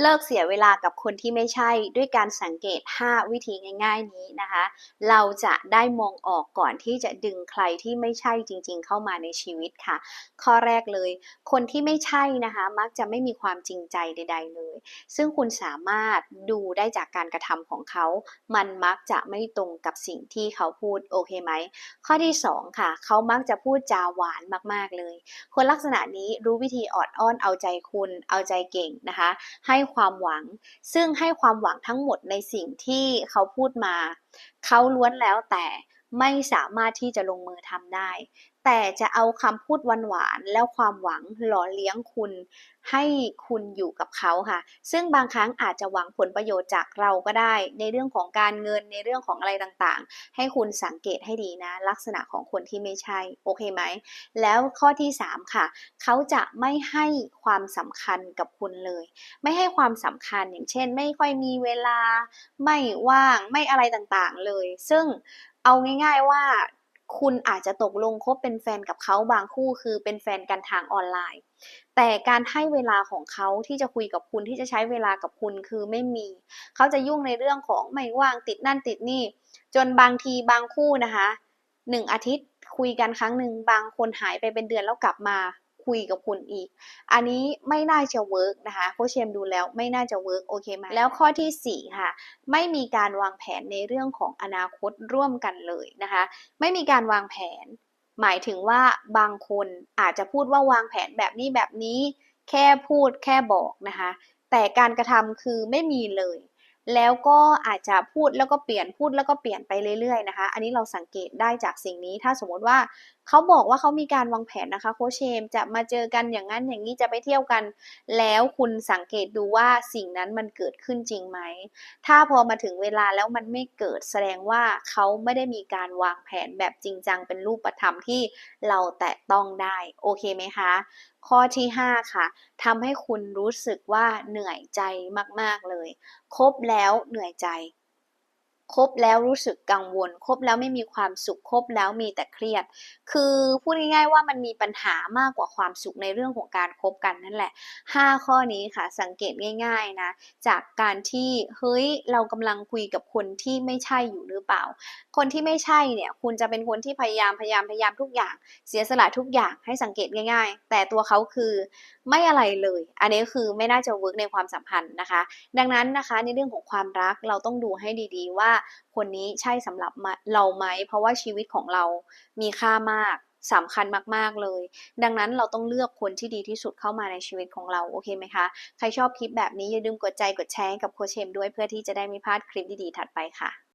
เลิกเสียเวลากับคนที่ไม่ใช่ด้วยการสังเกต 5 วิธีง่าย ๆ นี้นะคะ เราจะได้มองออกก่อนที่จะดึงใครที่ไม่ใช่จริง ๆ เข้ามาในชีวิตค่ะ ข้อแรกเลย คนที่ไม่ใช่นะคะ มักจะไม่มีความจริงใจใด ๆ เลย ซึ่งคุณสามารถดูได้จากการกระทำของเขา มันมักจะไม่ตรงกับสิ่งที่เขาพูดโอเคไหมข้อที่ 2 ค่ะ เขามักจะพูดจาหวานมากๆเลย คนลักษณะนี้รู้วิธีออดอ้อนเอาใจคุณเอาใจเก่งนะคะ ให้ความหวัง ซึ่งให้ความหวังทั้งหมดในสิ่งที่เขาพูดมา เขาล้วนแล้วแต่ไม่สามารถที่จะลงมือทำได้ แต่จะเอาคำพูดหวานๆแล้วความหวังหล่อเลี้ยงคุณ ให้คุณอยู่กับเขาค่ะ ซึ่งบางครั้งอาจจะหวังผลประโยชน์จากเราก็ได้ ในเรื่องของการเงินในเรื่องของอะไรต่างๆ ให้คุณสังเกตให้ดีนะ ลักษณะของคนที่ไม่ใช่โอเคไหม แล้วข้อที่ 3 ค่ะ เขาจะไม่ให้ความสำคัญกับคุณเลย ไม่ให้ความสำคัญอย่างเช่น ไม่ค่อยมีเวลา ไม่ว่างไม่อะไรต่างๆเลย ซึ่งเอาง่าย ๆว่า คุณอาจจะตกลงคบเป็นแฟนกับเขาบางคู่คือเป็นแฟนกันทางออนไลน์ แต่การให้เวลาของเขาที่จะคุยกับคุณที่จะใช้เวลากับคุณคือไม่มี เขาจะยุ่งในเรื่องของไม่ว่างติดนั่นติดนี่ จนบางทีบางคู่นะคะหนึ่งอาทิตย์คุยกันครั้งหนึ่งบางคนหายไปเป็นเดือนแล้วกลับมา คุยกับคุณอีก อันนี้ไม่น่าจะเวิร์กนะคะโคชเชมดูแล้วไม่น่าจะเวิร์กโอเคไหมแล้วข้อทีสี่ 4 ค่ะ ไม่มีการวางแผนในเรื่องของอนาคตร่วมกันเลยนะคะ ไม่มีการวางแผน หมายถึงว่าบางคนอาจจะพูดว่าวางแผนแบบนี้แบบนี้ แค่พูดแค่บอกนะคะ แต่การกระทำคือไม่มีเลย แล้วก็อาจจะพูดแล้วก็เปลี่ยนพูดแล้วก็เปลี่ยนไปเรื่อยๆนะคะ อันนี้เราสังเกตได้จากสิ่งนี้ ถ้าสมมติว่าเขาบอกว่าเขามีการวางแผนนะคะโคชเชมจะมาเจอกันอย่างนั้นอย่างนี้จะไปเที่ยวกัน แล้วคุณสังเกตดูว่าสิ่งนั้นมันเกิดขึ้นจริงไหม ถ้าพอมาถึงเวลาแล้วมันไม่เกิดแสดงว่าเขาไม่ได้มีการวางแผนแบบจริงจังเป็นรูปธรรมที่เราแตะต้องได้โอเคไหมคะ ข้อที่ 5 ค่ะทำให้คุณรู้สึกว่าเหนื่อยใจมาก ๆ เลยคบแล้วเหนื่อยใจ คบแล้วรู้สึกกังวล คบแล้วไม่มีความสุข คบแล้วมีแต่เครียด คือพูดง่ายๆว่ามันมีปัญหามากกว่าความสุขในเรื่องของการคบกันนั่นแหละ 5 ข้อนี้ค่ะสังเกตง่ายๆนะ จากการที่เฮ้ยเรากำลังคุยกับคนที่ไม่ใช่อยู่หรือเปล่า คนที่ไม่ใช่เนี่ยคุณจะเป็นคนที่พยายามพยายามพยายามทุกอย่าง เสียสละทุกอย่างให้สังเกตง่าย ๆ แต่ตัวเขาคือไม่อะไรเลย อันนี้คือไม่น่าจะเวิร์กในความสัมพันธ์นะคะ ดังนั้นนะคะในเรื่องของความรักเราต้องดูให้ดีๆว่าคนนี้ใช่สำหรับเราไหม เพราะว่าชีวิตของเรามีค่ามากสำคัญมาก ๆ เลย ดังนั้นเราต้องเลือกคนที่ดีที่สุดเข้ามาในชีวิตของเรา โอเคไหมคะ ใครชอบคลิปแบบนี้อย่าลืมกดใจกดแชร์กับโคเชมด้วยเพื่อที่จะได้ไม่พลาดคลิปดี ๆ ถัดไปค่ะ